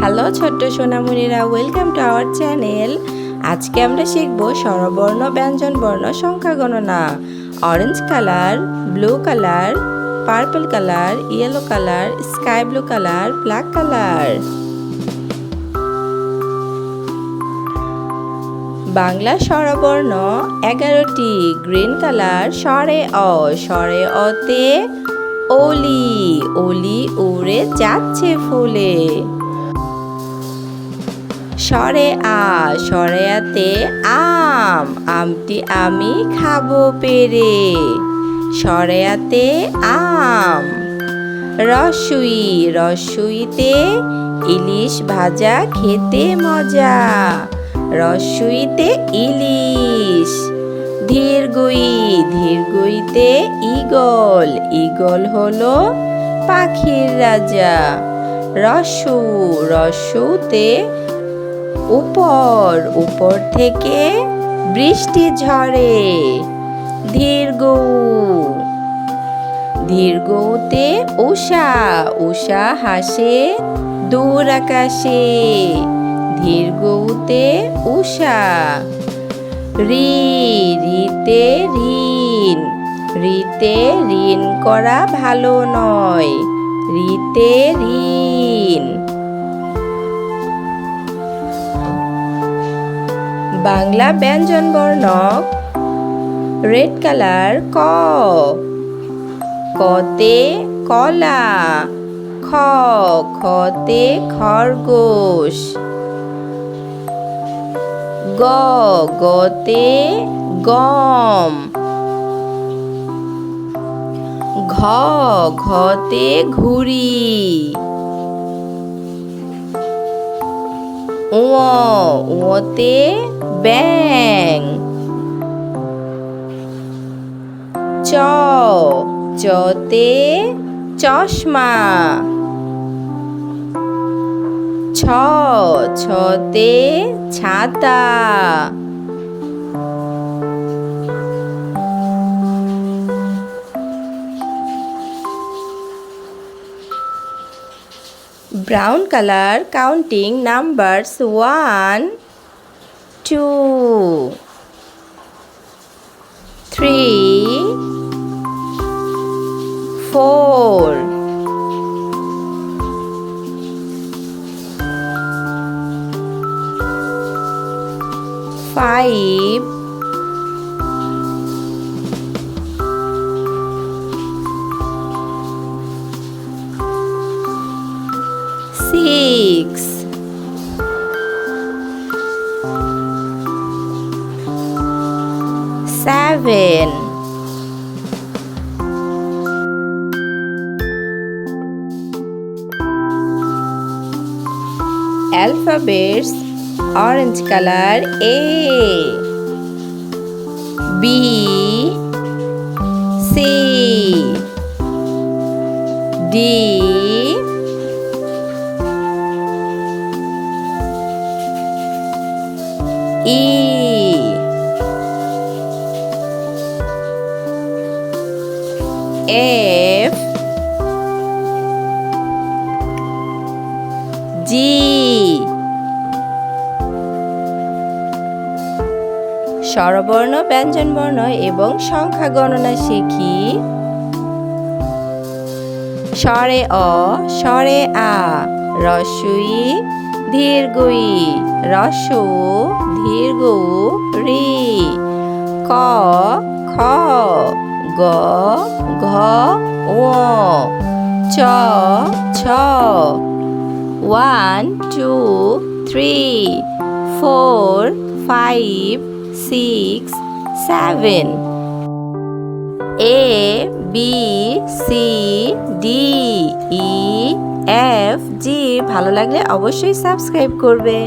Hello ছোট্ট সোনামণিরা welcome to our channel আজকে আমরা শিখব স্বরবর্ণ ব্যঞ্জন বর্ণ সংখ্যা গণনা orange colour blue colour purple colour yellow colour sky blue colour black colour Bangla স্বরবর্ণ, এগারোটি। গ্রিন কালার স্বরে অ, স্বরে অতে, ওলি। ওলি উড়ে যাচ্ছে ফুলে। স্বরে আ স্বরে আতে আম, আমটি আমি খাব পেরে। স্বরে আতে আম, রসুই, রসুইতে ইলিশ ভাজা খেতে মজা। রসুইতে ইলিশ, ধীরগুই, ধীরগুইতে ইগল ইগল হলো পাখির রাজা। রসু, রসুতে উপর উপর থেকে বৃষ্টি ঝরে। দীর্ঘ দীর্ঘতে উষা উষা হাসে দূর আকাশে। দীর্ঘতে উষা রি, রিতে ঋণ রিতে ঋণ করা ভালো নয়। রিতে ঋণ। বাংলা ব্যঞ্জন বর্ণ রেড কালার ক। কতে কলা। খ। খতে খরগোশ। গ। গতে গম। ঘ। ঘতে ঘুড়ি। ও ওতে ব্যাং চ চতে চশমা ছ ছতে ছাতা brown color counting numbers 1 2 3 4 5 six, seven, alphabets orange color A. B. C. D E. F. G. স্বরবর্ণ ব্যঞ্জনবর্ণ এবং সংখ্যা গণনা শিখি। স্বরে অ স্বরে আ রসুই দীর্ঘই রসু দীর্ঘ রি ক, খ, গ, ঘ ও চ, ছ। One, two, three, four, five, six, seven. A B C D E F G ভালো লাগলে অবশ্যই সাবস্ক্রাইব করবে।